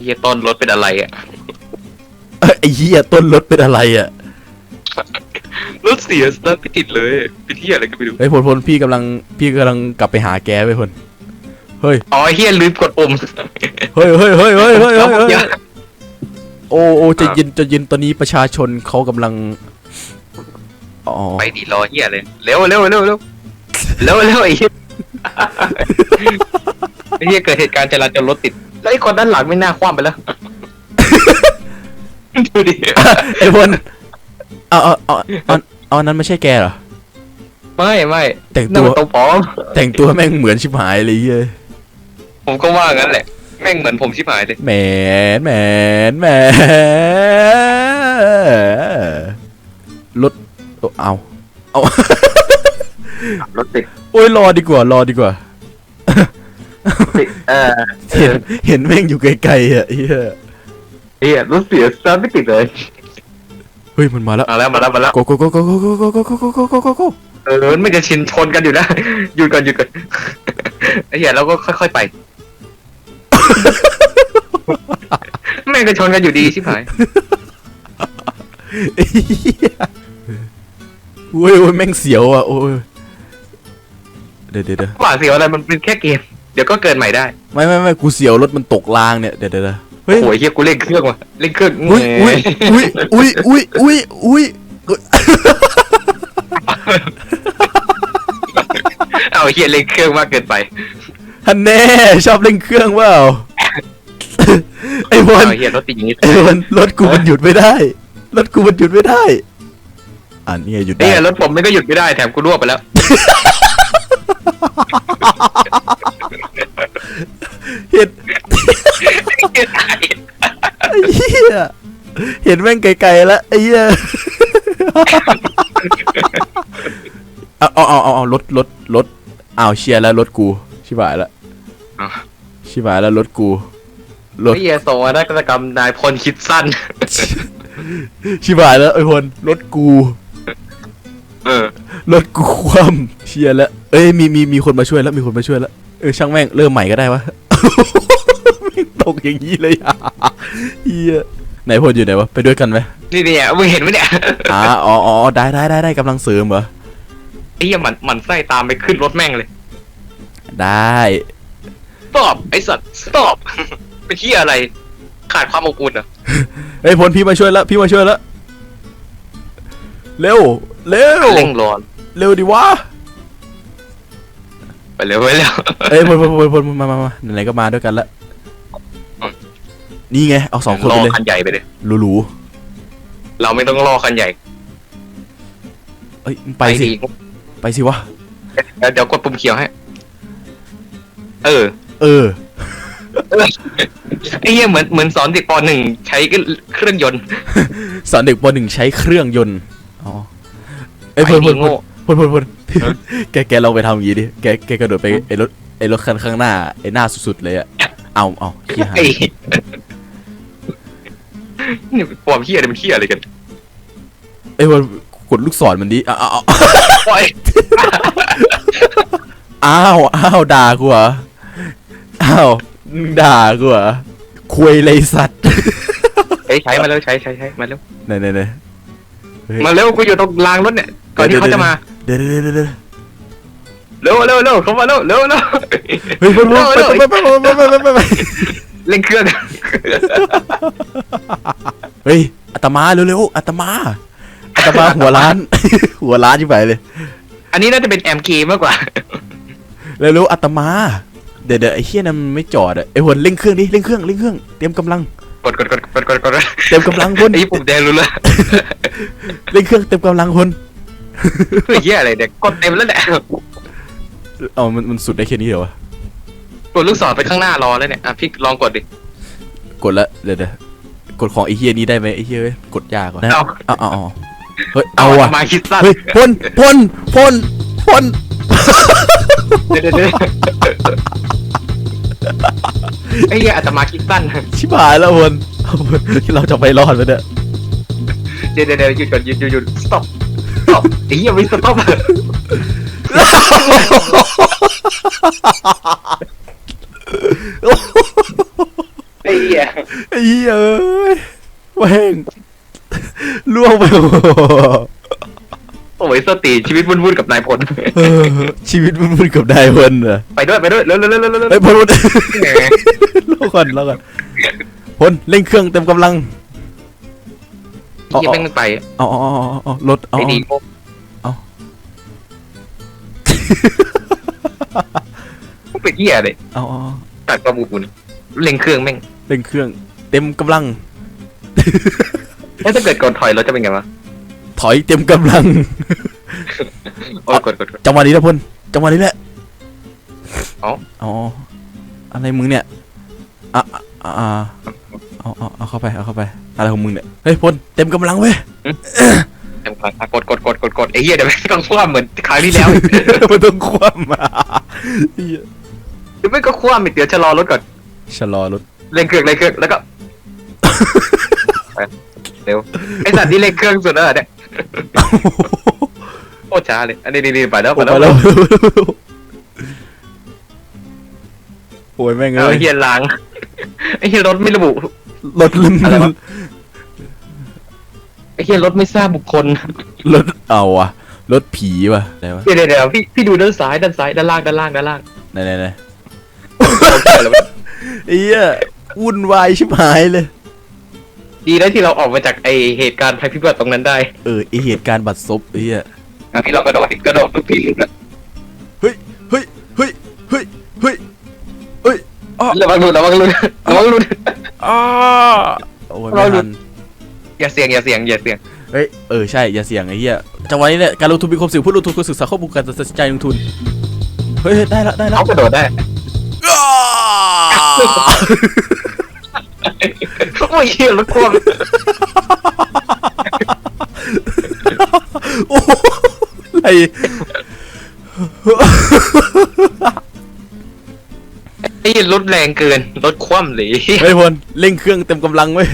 เหี้ยต้นรถเป็นอะไรอะ เอ้ยไอ้เหี้ยต้นรถเป็นอะไรอะรถเสียสตาร์ทไม่ติดเลยเป็นเหี้ยอะไรก็ไม่รู้เฮ้ยพลพลพี่กำลังพี่กำลังกลับไปหาแกไปพลเฮ้ยอ๋อไอ้เหี้ยลืมกดปุ่มเฮ้ยเฮ้ยเฮ้ยเฮ้ยเฮ้ยแล้วเฮ้ยผมเดี๋ยวโอ้โอ้ใจะเย็นใจะเย็นตอนนี้ประชาชนเขากำลังอ๋อไปดิรอเหี้ยเลยเร็วเร็วเร็วเร็วเร็วเร็วไอ้เหี้ย ไอ้เหี้ยเกิดเหตุการณ์จราจรรถติด แล้วไอ้คนด้านหลังไม่น่าคว่ำไปแล้ว ดูดิไอ้พลเอาเอาเอาเอาเอาอันนั้นไม่ใช่แกเหรอ ไม่ไม่แต่งนั่ตันวมันตัวปลอมแต่งตัวแม่งเหมือนชิบหายเลยเฮ้ยผมก็ว่างั้นแหละ แม่งเหมือนผมชิบหายเลย แหมนแหมนแหมรถเอาเอา รถติด โอ้ยรอดีกว่ารอดีกว่าติด เออเห็นเห็นแม่งอยู่ไกลๆอะเฮียเฮียรถเสียสตาร์ทไม่ติดเลยเฮ้ยมันมาแล้วมาแล้วมาแล้วมาแล้วโกโกโกโกโกโกโกโกโกโกโกโกโกโกเออมันไม่จะชินชนกันอยู่นะหยุดก่อนหยุดก่อนไอ้เหี้ยเราก็ค่อยๆไปแม่งก็ชนกันอยู่ดีชิบหายเหี้ยโอ้ยโอ้ยแม่งเสียวอะโอ้ยเดี๋ยวเดี๋ยวเดี๋ยวหวาดเสียวอะไรมันเป็นแค่เกม เดี๋ยวก็เกิดใหม่ได้ไม่ไม่ไม่กูเสียวรถมันตกรางเนี่ยเดี๋ยวเดี๋ยวเดี๋ยวเฮ้ยโอ้ยเฮียกูเล่นเครื่องว่ะเล่นเครื่องอุ้ยอุ้ยอุ้ยอุ้ยอุ้ยอุ้ยอุ้ยเอาเฮียเล่นเครื่องมากเกินไปฮันแน่ชอบเล่นเครื่องเปล่าไอ้บอลเอาเฮียรถติดอย่างนี้ไอ้บอลรถกูมันหยุดไม่ได้รถกูมันหยุดไม่ได้อ่านี่ไงหยุดไอ้ได้เฮียรถผมไม่ก็หยุดไม่ได้แถมกูรั่วไปแล้ว เห็นไอ้เหี้ยเห็นแม่งไกลๆแล้วไอ้เหี้ยเอาเอาเอาเอาเอารถรถรถอ้าวเชียร์แล้วรถกู ชิบหายแล้วอ้าวชิบหายแล้วรถกูรถไอ้เฮียส่งมาได้กกรรมนายพลคิดสั้น ชิบหายแล้วไอ้พลรถกู เออรถกูคว่ำเชียร์แล้ว เอ้ยมีมีมีคนมาช่วยแล้วมีคนมาช่วยแล้วเออช่างแม่งเริ่มใหม่ก็ได้วะ แม่งตกอย่างนี้เลยอะเฮียไหนพลอยู่ไหนวะไปด้วยกันไหมนี่เนี่ยมึงเห็นไหมเนี่ยอ่าอ๋ออ๋อได้ได้ได้ได้กำลังเสริมเหรอไอ้เหี้ยหมันหมันไส้ตามไปขึ้นรถแม่งเลย ได้ stop ไอ้สัตว์ stop เป็นที่อะไร ขาดความอบอุ่นเหรอะเฮ้ยพลพี่มาช่วยแล้วพี่มาช่วยแล้ว เร็ว เร็ว เร่งร้อนเร็วดิวะ ไปเร็วไปเร็ว เอ้ยพลพลพลพลมามามาไหนๆก็มาด้วยกันแล้วอืม นี่ไง เอาสองคนรไปอเลยคันใหญ่ไปเลย หรูเราไม่ต้องรอคันใหญ่ๆเอ้ยมึงไปสิ ดีไปสิวะ เดี๋ยวเดี๋ยวกดปุ่มเขียวให้เออ เออไอ้เหี้ยเหมือนเหมือนสอนเด็กปหนึ่งใช้เครื่องยนต์ สอนเด็กปหนึ่งใช้เครื่องยนต์ อ๋อเอ้ยพไอ้ลพนี่ลพโง่ลพลพลพลแกแกลองไปทำอย่างนี้ดิแกแกกระโดดไปไอ้รถไอ้รถคันข้างหน้าไอ้หน้าสุดๆเลยอะเอาเอาขี้หายไอ้นี่ปลอมเหี้ยอะไรมันเหี้ยอะไรกันเอ้ยพลกดลูกศรมันดิอ้าวอ้าวปล่อยอ้าวอ้าวด่ากูเหรออ้าวมึงด่ากูเหรอคุยเลยสัตว์เฮ้ยใช้มาแล้วใช้ใช้ใช้มาเร็วไหนไหนไหนเฮ้ยมาเร็วกูอยู่ตรงรางรถเนี่ย ก่อนที่เขาจะมาเดี๋ยวเดี๋ยวเดี๋ยวเดี๋ยวเร็วเร็วเร็วเข้ามาเร็วเร็วเร็วเฮ้ยพลพลไปไปไปไปไปไปไปไปเล่นเครื่องเฮ้ยอาตมาเร็วๆอาตมาอาตมาหัวร้าน หัวร้านที่ไปเลย อันนี้น่าจะเป็นแอมเกมากกว่าเร็วๆอาตมาเดี๋ยวเดี๋ยวไอ้เฮียนั่นมันไม่จอดอะไอ้พลเร่งเครื่องดิเร่งเครื่องเร่งเครื่องเตรียมกำลังกดกดกดกดกดกดเต็มกำลังพลไอ้ปุ่มแดงรู้เลยเร่งเครื่องเต็มกำลังพล เฮ้ยเหี้ยอะไรเนี่ยกดเต็มแล้วแหละเอามันมันสุดได้แค่นี้เหรอวะ กดลูกศรไปข้างหน้ารอแล้วเนี่ยอะพี่ลองกดดิกดละเดี๋ยวเดี๋ยวกดของไอ้เฮียนี้ได้ไหมไอ้เฮียเว้ยกดยากว่ะนะเอาเอาเอาเอาเฮ้ยเอาว่ะมาคิดสั้นเฮ้ยพ่นพ่นพ่นพ่นเดี๋ยวเดี๋ยวเดี๋ยวไอ้เหี้ยอาตมาคิดสั้นชิบหายแล้วพ่นเราจะไปรอดไหมเนี่ย เดี๋ยวเดี๋ยวเดี๋ยวหยุดก่อนหยุดหยุดหยุด stop stop ไอ้เหี้ยไม่ stop ไอ้เหี้ยไอ้เหี้ยเอ้ยแม่งล่วงไปโอ้โหโอ้ยสติชีวิตวุ่นๆกับนายพลเออชีวิตมันมึนกับได้พ่นเหรอไปด้วยไปด้วยเร็วเร็วเร็วเร็วเร็วเฮ้ยพ่นพ่นแหมรอก่อนรอก่อนพ่นเร่งเครื่องเต็มกำลังไอ้เหี้ยแม่งไม่ไปเอาเอาเอาเอาเอารถเอาไอ้ดีเอา มึงเป็นเหี้ยเลยเอาเอาเอาตัดกระบุนเร่งเครื่องแม่งเร่งเครื่อง เต็มกำลัง แล้วถ้าเกิดก่อนถอยรถจะเป็นไงวะถอยเต็มกำลัง โอ้ยกดกดกด จังหวะนี้แหละพ่นจังหวะนี้แหละเอ้า อ๋อ อะไรมึงเนี่ยอะอะอะอะเอาเอาเอาเข้าไป เอาเข้าไป อะไรของมึงเนี่ย เฮ้ยพ่นเต็มกำลังเว้ยเต็มกำลัง อะกดกดกดกดกดไอ้เหี้ยเดี๋ยวแม่งต้องคว่ำเหมือนครั้งที่แล้วมันต้องคว่ำมาเหี้ยเดี๋ยวไม่ก็คว่ำอีกเดี๋ยวชะลอรถก่อนชะลอรถ เร่งเครื่องเร่งเครื่องแล้วก็ ไปเร็วไอสัตว์นี่เร่งเครื่องสุดแล้วเหรอเนี่ยโคตรช้าเลยอันนี้นี่ๆไปแล้วโอ้ไปไปแล้วแล้วโอ้ยแม่งเอาเอ้ยไอ้เฮียล้างไอ้เฮียรถไม่ระบุ รถลืมอะไรวะไอ้เฮียรถไม่ทราบบุคคลรถเอาอะรถผีว่ะอะไรวะเดี๋ยวเดี๋ยวเดี๋ยวพี่พี่ดูด้านซ้ายด้านซ้ายด้านล่างด้านล่างด้านล่างไหนไหนไหนเราเจอแล้วไอ้เหี้ยวุ่นวายชิบหายเลย ดีนะที่เราออกมาจากไอเหตุการณ์ภัยพิบัติตรงนั้นได้เออไอเหตุการณ์บัตรซบไอ้เหี้ยอันนี้เรากระโดดกระโดดทุกทีเลยเฮ้ยเฮ้ยเฮ้ยเฮ้ยเฮ้ยเฮ้ยอ้อระวังหลุดระวังหลุดระวังหลุดอ้าโอ้ยเราไม่หลุทัดน อย่าเสียงอย่าเสียงอย่าเสียงเฮ้ยเออใช่อย่าเสี่ยงไอ้เหี้ยจังหวะนี้แหละการลงทุนมีความเสี่ยงผู้ลงทุนควรศึกษาข้อมูลการตัดสินใจลงทุนเฮ้ยเฮ้ยได้ละได้ละเขากระโดดได้อ้าโอ้ยเฮียรถควบโอ้โหอะไรไอ้รถแรงเกินรถคว่ำเลยเฮ้ยพลเร่งเครื่องเต็มกำลังเว้ย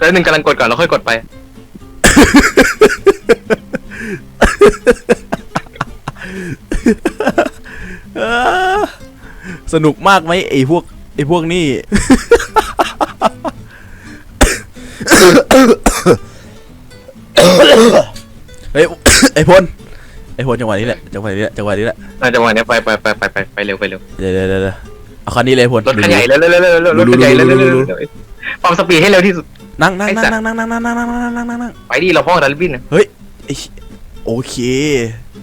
แล้วหนึ่งกำลังกดก่อนแล้วค่อยกดไปเออสนุกมากไหมไอ้พวกไอ้พวกนี่ เฮ้ยไอ้พลไอ้พลจังหวะนี้แหละจังหวะนี้แหละจังหวะนี้แหละน่าจะวันนี้ไปไปไปไปไปไปเร็วไปเร็วเดี๋ยวเดี๋ยวเดี๋ยวเดี๋ยวเอาคันนี้เลยพลรถคันใหญ่เร็วเร็วเร็วเร็วเร็วรถคันใหญ่เร็วเร็วเร็วเร็วความสปีดให้เร็วที่สุด นั่งนั่งนั่งสัตว์นั่งนั่งนั่งนั่งนั่งนั่งนั่งนั่งนั่งไปดิเราพ่อดันบินเฮ้ยไอ้โอเค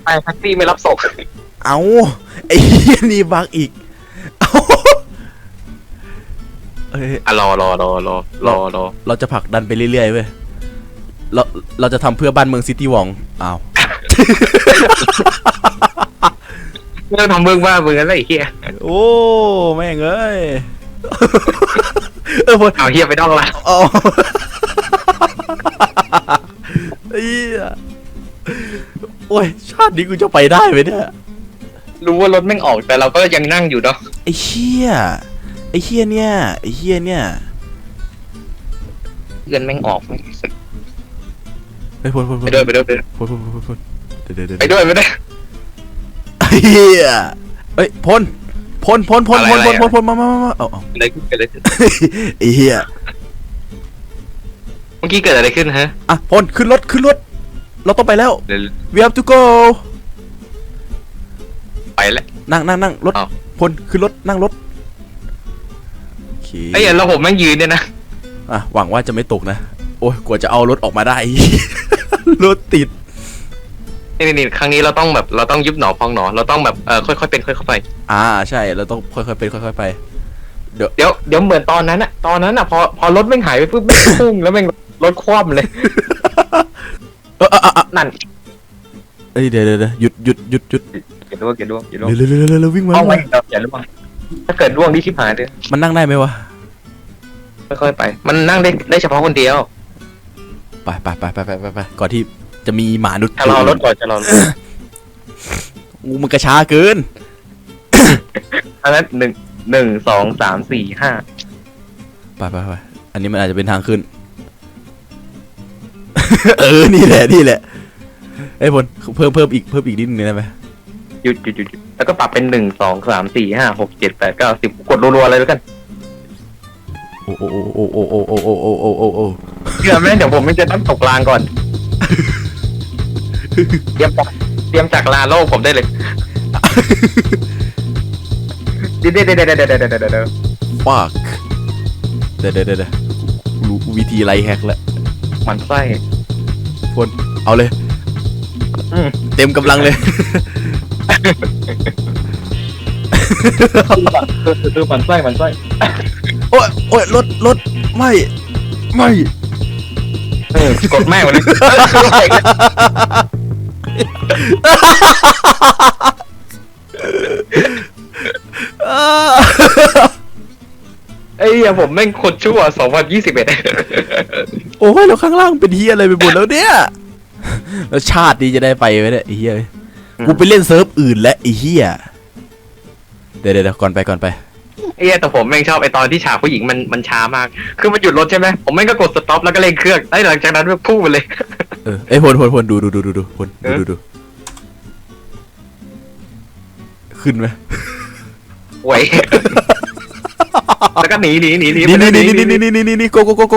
ไปแท็กซี่ไม่รับส่งเอาไอ้เหี้ยนี่บักอีกเอาเอ้ยอะรอรอรอรอรอรอเราจะผลักดันไปเรื่อยๆเว้ยเราเราจะทำเพื่อบ้านเมืองซิตี้วองอ้าวไม่องทำเมืองว่าเมืองอะไรเฮียโอ้แม่งเอ้ย เออพอเอาเฮียไปต้องละอ๋อเอียโอ้ยชาตินี้กูจะไปได้ไหมเนี่ย รู้ว่ารถแม่งออกแต่เราก็ยังนั่งอยู่เนาะไอ้เชี่ยไอ้เชี่ยเนี่ยไอ้เชี่ยเนี่ยเงินแม่งออกไปพลพลพไปลด้วยไปด้วยไปด้วยพลพลพลพลเดี๋ยวเดี๋ยวเดี๋ยวไปด้วยไปด้วยเฮียเอ้ยพล พลพลพลอะไรพลอะไรพลอะพลพลมามามามาเอาเอาอะไรขึ้นเกิดอะไรขึ้นไอ้เฮียเมื่อกี้เกิดอะไรขึ้นฮะอะพลขึ้นรถขึ้นรถเราต้องไปแล้ว เดี๋ยว we have to go ไปแล้ว นั่งนั่งนั่งรถอ้าวพลขึ้นรถนั่งรถโอเคไอ้เหี้ยเราผมแม่งยืนเนี่ยนะอะหวังว่าจะไม่ตกนะ โอ้ยกว่าจะเอารถออกมาได้ รถติด นี่นี่นี่ครั้งนี้เราต้องแบบเราต้องยุบหนอพองหนอเราต้องแบบเออค่อยๆเป็นค่อยๆไป อ่าใช่เราต้องค่อยๆเป็นค่อยๆไป เดี๋ยวเดี๋ยวเหมือนตอนนั้นอะตอนนั้นอะพอพอรถแม่งหายไปปุ๊บแม่งพุ่งแล้วแม่งรถคว่ำเลยเออเออเออเออนั่นเอ้ยเดี๋ยวเดี๋ยวเดี๋ยวหยุดหยุดหยุดหยุดอย่าล่วงอย่าล่วงอย่าล่วงเร็วเร็วเร็วเร็วเร็ววิ่งมาเอาวิ่งไว้มาอย่าล่วงถ้าเกิดล่วงนี่ชิบหายเลยมันนั่งได้ไหมวะค่อยๆไป มันนั่งได้ได้เฉพาะคนเดียว ไปไปไปไปไปไปไปก่อนที่ จะมีหมานุษย์ชะลอรถก่อนชะลอรถงูมันกระช้าเกินอันนั้นหนึ่งหนึ่งสองสามสี่ห้าไปไปไปอันนี้มันอาจจะเป็นทางขึ้น เออ นี่แหละ นี่แหละไอ้ยพลเพิ่มเพิ่มอีกเพิ่มอีกนิดนึงได้ไหมหยุดหยุดหยุดหยุดแล้วก็ปรับเป็นหนึ่งสองสามสี่ห้าหกเจ็ดแปดเก้าสิบกดรัวๆเลยแล้วกันโอ้โอ้โอ้โอ้โอ้โอ้โอ้โอ้โอ้โอ้โอ้เชื่อไหมเดี๋ยวผมไม่จะต้องตกรางก่อน เตรียมจากเตรียมจากลาโลกผมได้เลย เดี๋ยวเดี๋ยวเดี๋ยวเดี๋ยวเดี๋ยวเดี๋ยว fuck เดี๋ยวเดี๋ยวเดี๋ยวรู้วิธีไลแฮกแล้วมันไส้พนเอาเลยเต็มกำลังเลย คือคืมันไส้มันไส้โอ้ยโอ้ยรถรถไม่ ไม่กดแม่งวันย ไอ้เหี้ยผมแม่งคนชั่วสองพันยี่สิบเอ็ดโอ้ยแล้วข้างล่างเป็นเฮียอะไรไปหมดแล้วเนี่ย แล้วชาตินี้จะได้ไปไหมเนี่ยไอ้เฮียกูไปเล่นเซิร์ฟอื่นแล้วไอ้เฮียเดี๋ยวเดี๋ยวเดี๋ยวก่อนไปก่อนไป ไอ้เหี้ยแต่ผมแม่งชอบไอ้ตอนที่ฉากผู้หญิงมันมันช้ามาก คือมันหยุดรถใช่ไหมผมแม่งก็กดสต็อปแล้วก็เร่งเครื่องไอ้หลังจากนั้นมันพุ่งไปเลย เออไอ้ยพลพลพลดูดูดูดูดูพลดูดูดูขึ้นไหมโว้ยแล้วก็หนีหนีหนีหนีนี่ไปนี่เลย นี่หนี่นี่นี่นี่นี่โกโกโกโก